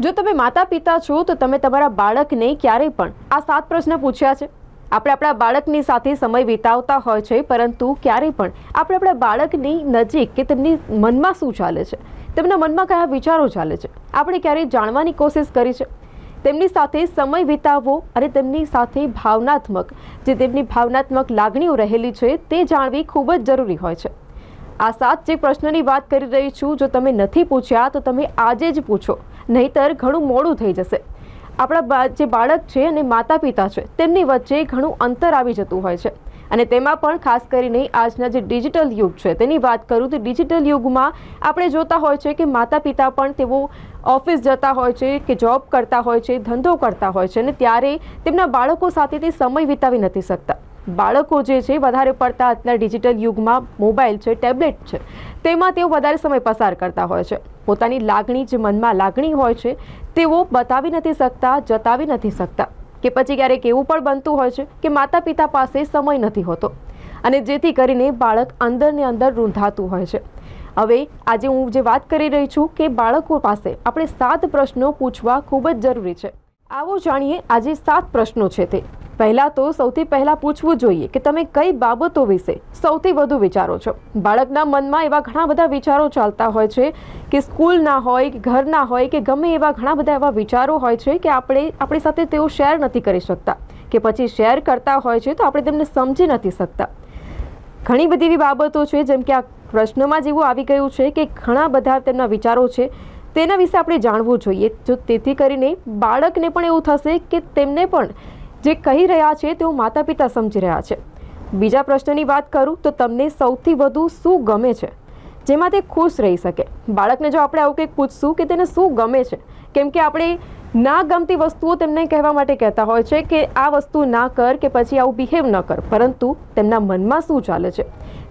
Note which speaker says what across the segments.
Speaker 1: જો તમે માતા પિતા છો, તો તમે તમારા બાળકને ક્યારેય પણ આ સાત પ્રશ્ન પૂછ્યા છે. આપણે આપણા બાળકની સાથે સમય વિતાવતા હોય છે, પરંતુ ક્યારેય પણ આપણે આપણા બાળકની નજીક કે તેમની મનમાં શું ચાલે છે? તેમના મનમાં કયા વિચારો ચાલે છે? આપણે ક્યારેય જાણવાની કોશિશ કરી છે. તેમની સાથે સમય વિતાવવો અને તેમની સાથે ભાવનાત્મક, જે તેમની ભાવનાત્મક લાગણીઓ રહેલી છે, તે જાણવી ખૂબ જ જરૂરી હોય છે. આ સાત જે પ્રશ્નની વાત કરી રહી છું, જો તમે નથી પૂછ્યા, તો તમે આજે જ પૂછો. નહીતર ઘણું મોડું થઈ જશે. આપણા જે બાળક છે અને માતા પિતા છે, તેમની વચ્ચે ઘણું અંતર આવી જતું હોય છે. અને તેમાં પણ ખાસ કરીને આજના જે ડિજિટલ યુગ છે, તેની વાત કરું તો ડિજિટલ યુગમાં આપણે જોતા હોય છે કે માતા પિતા પણ તેઓ ઓફિસ જતા હોય છે કે જોબ કરતા હોય છે, ધંધો કરતા હોય છે અને ત્યારે તેમના બાળકો સાથે તે સમય વિતાવી નથી શકતા. બાળકો જે છે, વધારે પડતા અત્યાર ડિજિટલ યુગમાં મોબાઈલ છે ટેબ્લેટ છે. તેમાં તેઓ વધારે સમય પસાર કરતા હોય છે. પોતાની લાગણી જે મનમાં લાગણી હોય છે, તેઓ બતાવી નથી શકતા, જતાવી નથી શકતા. કે પછી ક્યારેક એવું પણ બનતું હોય છે કે માતા પિતા પાસે સમય નથી હોતો. અને જેથી કરીને બાળક અંદરને અંદર રૂંધાતું હોય છે. હવે આજે હું જે વાત કરી રહી છું કે બાળકો પાસે આપણે સાત પ્રશ્નો પૂછવા ખૂબ જ જરૂરી છે. આવો જાણીએ આજે સાત પ્રશ્નો છે તે. પહેલાં તો સૌથી પહેલાં પૂછવું જોઈએ કે તમે કઈ બાબતો વિશે સૌથી વધુ વિચારો છો? બાળકના મનમાં એવા ઘણા બધા વિચારો ચાલતા હોય છે કે સ્કૂલના હોય, કે ઘરના હોય, કે ગમે એવા ઘણા બધા એવા વિચારો હોય છે કે આપણે આપણી સાથે તેઓ શેર નથી કરી શકતા. કે પછી શેર કરતા હોય છે તો આપણે તેમને સમજી નથી શકતા. ઘણી બધી એવી બાબતો છે જેમ કે આ પ્રશ્નમાં જેવું આવી ગયું છે કે ઘણા બધા તેમના વિચારો છે તેના વિશે આપણે જાણવું જોઈએ. જો તેથી કરીને બાળકને પણ એવું થશે કે તેમને પણ જે કહી રહ્યા છે તેઓ માતા પિતા સમજી રહ્યા છે. બીજા પ્રશ્નની વાત કરું તો તમને સૌથી વધુ શું ગમે છે? જેમાં તે ખુશ રહી શકે. બાળકને જો આપણે આવું કંઈક પૂછશું કે તેને શું ગમે છે? કેમ કે આપણે ના ગમતી વસ્તુઓ તેમને કહેવા માટે કહેતા હોય છે કે આ વસ્તુ ના કર કે પછી આવું બિહેવ ન કર. પરંતુ તેમના મનમાં શું ચાલે છે?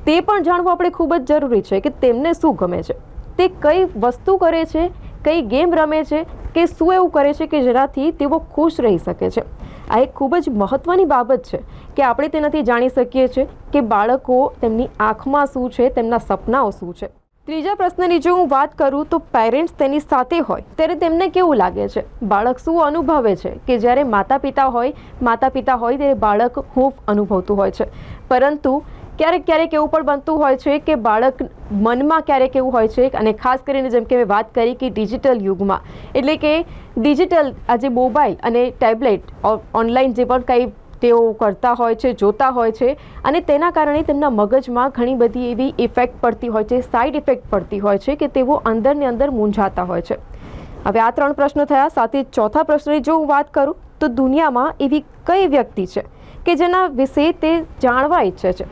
Speaker 1: તે પણ જાણવું આપણે ખૂબ જ જરૂરી છે કે તેમને શું ગમે છે? તે કઈ વસ્તુ કરે છે કઈ ગેમ રમે છે, કે શું એવું કરે છે કે જેનાથી તેઓ ખુશ રહી શકે છે. આ એક ખૂબ જ મહત્ત્વની બાબત છે કે આપણે તેનાથી જાણી શકીએ છીએ કે બાળકો તેમની આંખમાં શું છે, તેમના સપનાઓ શું છે. ત્રીજા પ્રશ્નની જો હું વાત કરું તો પેરેન્ટ્સ તેની સાથે હોય, ત્યારે તેમને કેવું લાગે છે? બાળક શું અનુભવે છે કે જ્યારે માતા પિતા હોય માતા પિતા હોય ત્યારે બાળક હૂફ અનુભવતું હોય છે. પરંતુ ક્યારેક ક્યારેક એવું પણ બનતું હોય છે કે બાળક મનમાં ક્યારેક એવું હોય છે અને ખાસ કરીને જેમ કે મેં વાત કરી કે ડિજિટલ યુગમાં. એટલે કે ડિજિટલ આજે મોબાઈલ અને ટેબ્લેટ ઓનલાઈન જે પણ કંઈ તેઓ કરતા હોય છે, જોતા હોય છે અને તેના કારણે તેમના મગજમાં ઘણી બધી એવી ઇફેક્ટ પડતી હોય છે, સાઈડ ઇફેક્ટ પડતી હોય છે કે તેઓ અંદરને અંદર મૂંઝાતા હોય છે. હવે આ ત્રણ પ્રશ્નો થયા, સાથે ચોથા પ્રશ્નની જો હું વાત કરું તો દુનિયામાં એવી કઈ વ્યક્તિ છે કે જેના વિશે તે જાણવા ઈચ્છે છે?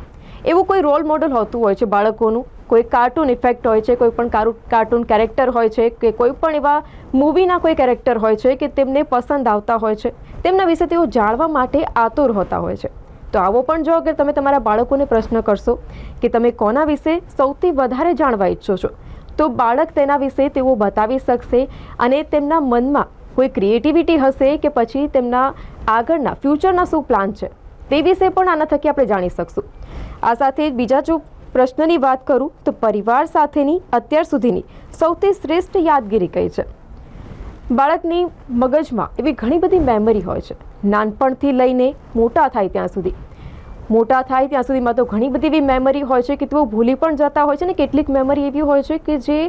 Speaker 1: એવું કોઈ રોલ મોડલ હોતું હોય છે બાળકોનું? કોઈ કાર્ટૂન ઇફેક્ટ હોય છે, કોઈ પણ કારુ- કાર્ટૂન કેરેક્ટર હોય છે, કે કોઈ પણ એવા મૂવીના કોઈ કેરેક્ટર હોય છે કે તેમને પસંદ આવતા હોય છે? તેમના વિશે તેઓ જાણવા માટે આતુર હોતા હોય છે. તો આવો પણ જો અગર તમે તમારા બાળકોને પ્રશ્ન કરશો કે તમે કોના વિશે સૌથી વધારે જાણવા ઈચ્છો છો, તો બાળક તેના વિશે તેઓ બતાવી શકશે અને તેમના મનમાં કોઈ ક્રિએટિવિટી હશે કે પછી તેમના આગળના ફ્યુચરના શું પ્લાન છે, તે વિશે પણ આના થકી આપણે જાણી શકશું. આ સાથે બીજા જો પ્રશ્નની વાત કરું, તો પરિવાર સાથેની અત્યાર સુધીની સૌથી શ્રેષ્ઠ યાદગીરી કઈ છે? બાળકની મગજમાં એવી ઘણી બધી મેમરી હોય છે. નાનપણથી લઈને મોટા થાય ત્યાં સુધી. મોટા થાય ત્યાં સુધીમાં તો ઘણી બધી એવી મેમરી હોય છે કે તેઓ ભૂલી પણ જતા હોય છે ને કેટલીક મેમરી એવી હોય છે કે જે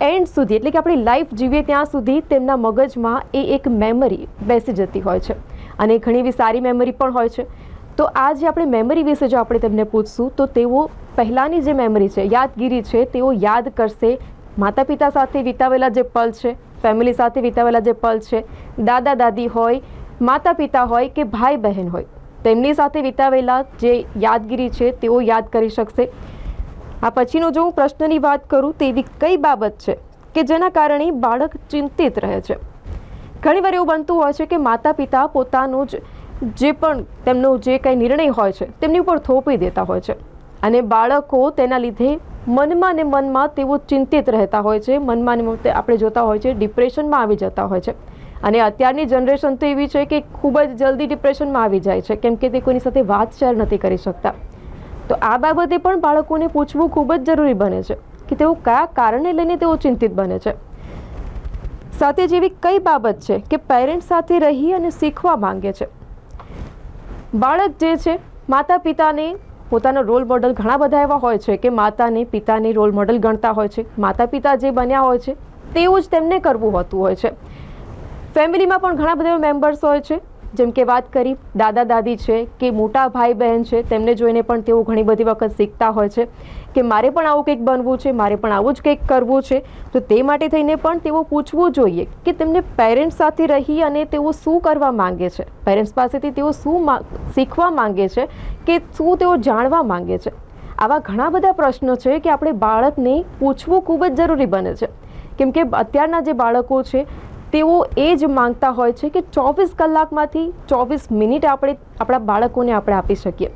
Speaker 1: એન્ડ સુધી, એટલે કે આપણી લાઈફ જીવીએ ત્યાં સુધી તેમના મગજમાં એ એક મેમરી બેસી જતી હોય છે. અને ઘણી એવી સારી મેમરી પણ હોય છે. તો આ જે આપણે મેમરી વિશે જો આપણે તેમને પૂછશું, તો તેઓ પહેલાંની જે મેમરી છે, યાદગીરી છે, તેઓ યાદ કરશે માતા પિતા સાથે વિતાવેલા જે પલ છે ફેમિલી સાથે વિતાવેલા જે પલ છે, દાદા દાદી હોય માતા પિતા હોય કે ભાઈ બહેન હોય, તેમની સાથે વિતાવેલા જે યાદગીરી છે, તેઓ યાદ કરી શકશે. આ પછીનો જો હું પ્રશ્નની વાત કરું, તો એવી કઈ બાબત છે કે જેના કારણે બાળક ચિંતિત રહે છે? ઘણીવાર એવું બનતું હોય છે કે માતા પિતા પોતાનું જ જે પણ તેમનો જે કંઈ નિર્ણય હોય છે, તેમની ઉપર થોપી દેતા હોય છે. અને બાળકો તેના લીધે મનમાં ને મનમાં તેઓ ચિંતિત રહેતા હોય છે. મનમાં ને આપણે જોતા હોય છે, ડિપ્રેશનમાં આવી જતા હોય છે. અને અત્યારની જનરેશન તો એવી છે કે ખૂબ જ જલ્દી ડિપ્રેશનમાં આવી જાય છે, કેમ કે તે કોઈની સાથે વાત નથી કરી શકતા. તો આ બાબતે પણ બાળકોને પૂછવું ખૂબ જ જરૂરી બને છે કે તેઓ કયા કારણે લઈને તેઓ ચિંતિત બને છે. સાથે જેવી કઈ બાબત છે કે પેરેન્ટ્સ સાથે રહી અને શીખવા માંગે છે? બાળક જે છે માતા પિતાને પોતાનો રોલ મોડલ ઘણા બધા એવા હોય છે કે માતાને પિતાને રોલ મોડલ ગણતા હોય છે. માતા પિતા જે બન્યા હોય છે, તેવું જ તેમને કરવું હોતું હોય છે. ફેમિલીમાં પણ ઘણા બધા મેમ્બર્સ હોય છે. જેમ કે વાત કરી, દાદા દાદી છે કે મોટા ભાઈ બહેન છે, તેમને જોઈને પણ તેઓ ઘણી બધી વખત શીખતા હોય છે કે મારે પણ આવું કંઈક બનવું છે, મારે પણ આવું જ કંઈક કરવું છે. તો તે માટે થઈને પણ તેઓ પૂછવું જોઈએ કે તેમને પેરેન્ટ્સ સાથે રહી અને તેઓ શું કરવા માંગે છે? પેરેન્ટ્સ પાસેથી તેઓ શું શીખવા માંગે છે કે શું તેઓ જાણવા માંગે છે? આવા ઘણા બધા પ્રશ્નો છે કે આપણે બાળકને પૂછવું ખૂબ જ જરૂરી બને છે. કેમ કે અત્યારના જે બાળકો છે તેઓ એ જ માંગતા હોય છે કે ચોવીસ કલાકમાંથી ચોવીસ મિનિટ આપણે આપણા બાળકોને આપણે આપી શકીએ.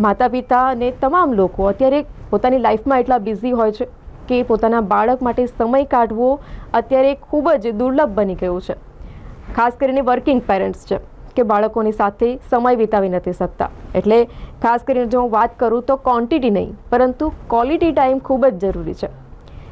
Speaker 1: માતા પિતા અને તમામ લોકો અત્યારે પોતાની લાઈફમાં એટલા બિઝી હોય છે કે પોતાના બાળક માટે સમય કાઢવો અત્યારે ખૂબ જ દુર્લભ બની ગયું છે. ખાસ કરીને વર્કિંગ પેરેન્ટ્સ છે, કે બાળકોની સાથે સમય વિતાવી નથી શકતા. એટલે ખાસ કરીને જો હું વાત કરું તો ક્વોન્ટિટી નહીં, પરંતુ ક્વોલિટી ટાઈમ ખૂબ જ જરૂરી છે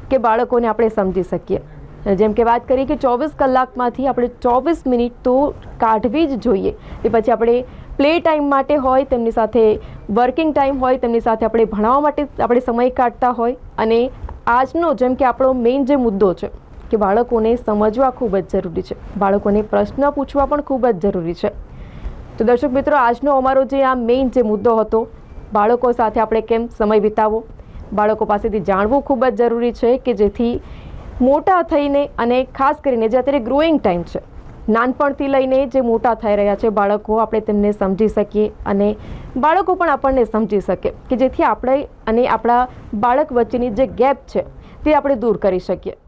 Speaker 1: કે બાળકોને આપણે સમજી શકીએ. જેમ કે વાત કરીએ કે ચોવીસ કલાકમાંથી આપણે ચોવીસ મિનિટ તો કાઢવી જ જોઈએ. એ પછી આપણે પ્લે ટાઈમ માટે હોય તેમની સાથે વર્કિંગ ટાઈમ હોય તેમની સાથે આપણે ભણાવવા માટે આપણે સમય કાઢતા હોય. અને આજનો જેમ કે આપણો મેઇન જે મુદ્દો છે કે બાળકોને સમજવા ખૂબ જ જરૂરી છે. બાળકોને પ્રશ્ન પૂછવા પણ ખૂબ જ જરૂરી છે. તો દર્શક મિત્રો, આજનો અમારો જે આ મેઇન જે મુદ્દો હતો, બાળકો સાથે આપણે કેમ સમય વિતાવવો બાળકો પાસેથી જાણવું ખૂબ જ જરૂરી છે કે જેથી મોટા થઈને અને ખાસ કરીને જે અત્યારે ગ્રોઈંગ ટાઈમ છે, નાનપણથી લઈને જે મોટા થઈ રહ્યા છે બાળકો, આપણે તેમને સમજી શકીએ અને બાળકો પણ આપણને સમજી શકે કે જેથી આપણે અને આપણા બાળક વચ્ચેની જે ગેપ છે, તે આપણે દૂર કરી શકીએ.